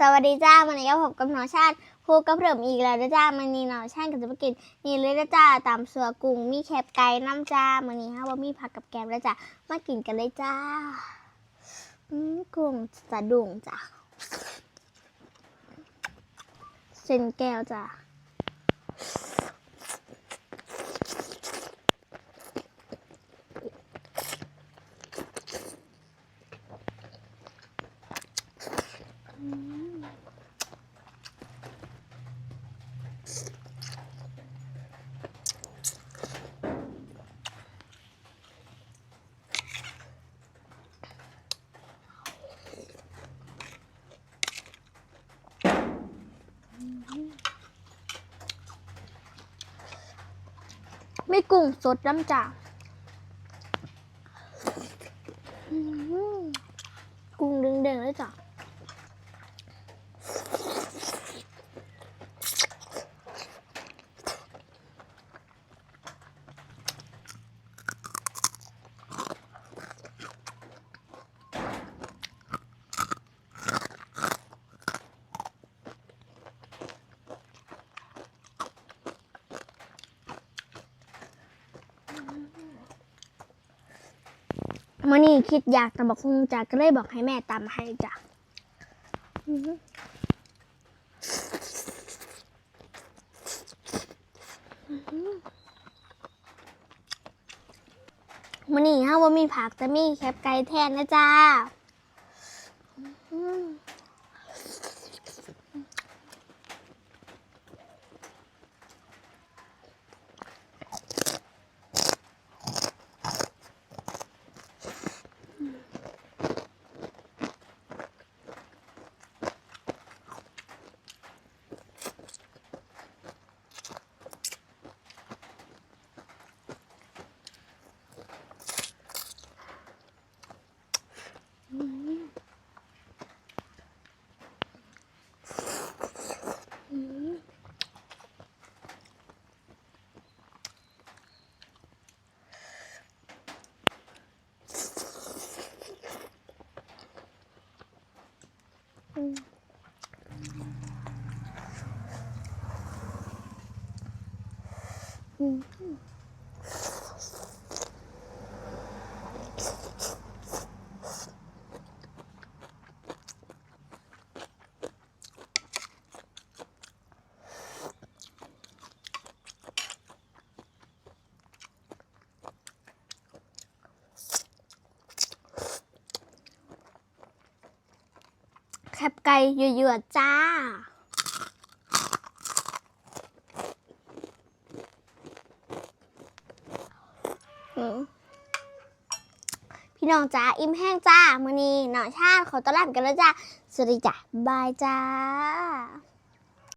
สวัสดีจ้ามันนี้ก็พบกับหนอชาติพูดกับเพิ่มอีกแล้วนะจ้ามันนี่หนอชาติก็จะมากินนี่เลยนะจ้าตามเสือกุ้งมีแคบไก่น้ำจ้ามันนี้ฮะว่ามีผักกับแกมแล้วจ้ามากินกันเลยจ้าอืมกุ้งสะดุ้งจ้าเส้นแก้วจ้า ไม่กุ้งสดน้ำจ้าอืมกุ้งเด้งๆเลยจ้ะ มื่อนี้คิดอยากตำบักหุ่งจ้ะก็เลยบอกให้แม่ตำให้จ้ะมื่อนี้ฮะว่ามีผักแต่มีแคบไก่แทนนะจ้า อื้อ แคบไก่เยอะๆจ้า พี่น้องจ้าอิ่มแห้งจ้ามื่อนี้หน่อชาติขอต้อนรับกันแล้วจ้า สวัสดีจ้าบายจ้า